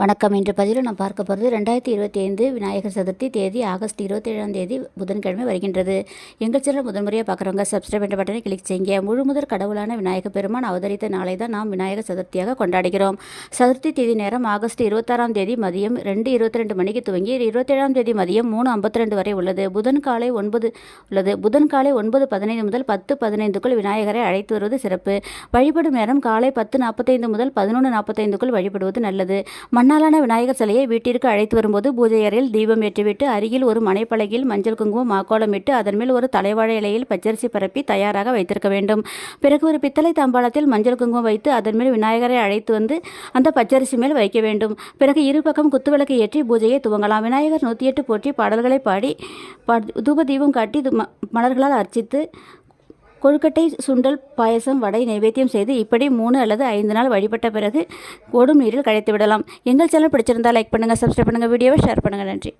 வணக்கம். இன்று பதிவில் நாம் பார்க்க போகிறது ரெண்டாயிரத்தி இருபத்தி ஐந்து விநாயகர் சதுர்த்தி தேதி ஆகஸ்ட் இருபத்தேழாம் தேதி புதன்கிழமை வருகின்றது. எங்கள் சேனல் முதன்முறையாக பார்க்குறவங்க சப்ஸ்கிரைப் என்ற பட்டனை கிளிக் செய்யுங்க. முழு முதல் கடவுளான விநாயகர் பெருமான் அவதரித்த நாளை தான் நாம் விநாயகர் சதுர்த்தியாக கொண்டாடுகிறோம். சதுர்த்தி தேதி நேரம் ஆகஸ்ட் இருபத்தாறாம் தேதி மதியம் ரெண்டு இருபத்தி ரெண்டு மணிக்கு துவங்கி இருபத்தேழாம் தேதி மதியம் மூணு ஐம்பத்தி ரெண்டு வரை உள்ளது. புதன் காலை ஒன்பது உள்ளது. புதன் காலை ஒன்பது பதினைந்து முதல் பத்து பதினைந்துக்குள் விநாயகரை அழைத்து வருவது சிறப்பு. வழிபடும் நேரம் காலை பத்து நாற்பத்தைந்து முதல் பதினொன்று நாற்பத்தைந்துக்குள் வழிபடுவது நல்லது. மண்ணாலான விநாயகர் சிலையை வீட்டிற்கு அழைத்து வரும்போது பூஜை அறையில் தீபம் ஏற்றிவிட்டு அருகில் ஒரு மனைப்பலகையில் மஞ்சள் குங்குமம் மாக்கோலம் இட்டு அதன் மேல் ஒரு தலைவாழை இலையில் பச்சரிசி பரப்பி தயாராக வைத்திருக்க வேண்டும். பிறகு ஒரு பித்தளை தம்பாளத்தில் மஞ்சள் குங்குமம் வைத்து அதன் மேல் விநாயகரை அழைத்து வந்து அந்த பச்சரிசி மேல் வைக்க வேண்டும். பிறகு இரு பக்கம் குத்துவிளக்கு ஏற்றி பூஜையை துவங்கலாம். விநாயகர் நூற்றி எட்டு போற்றி பாடல்களை பாடி தூப தீபம் காட்டி ம- மலர்களால் அர்ச்சித்து கொழுக்கட்டை சுண்டல் பாயசம் வடை நைவேத்தியம் செய்து இப்படி மூணு அல்லது ஐந்து நாள் வழிபட்ட பிறகு ஓடும் நீரில் கழைத்து விடலாம். எங்கள் சேனல் பிடிச்சிருந்தா லைக் பண்ணுங்கள் சப்ஸ்கிரைப் பண்ணுங்கள் வீடியோவை ஷேர் பண்ணுங்கள் நன்றி.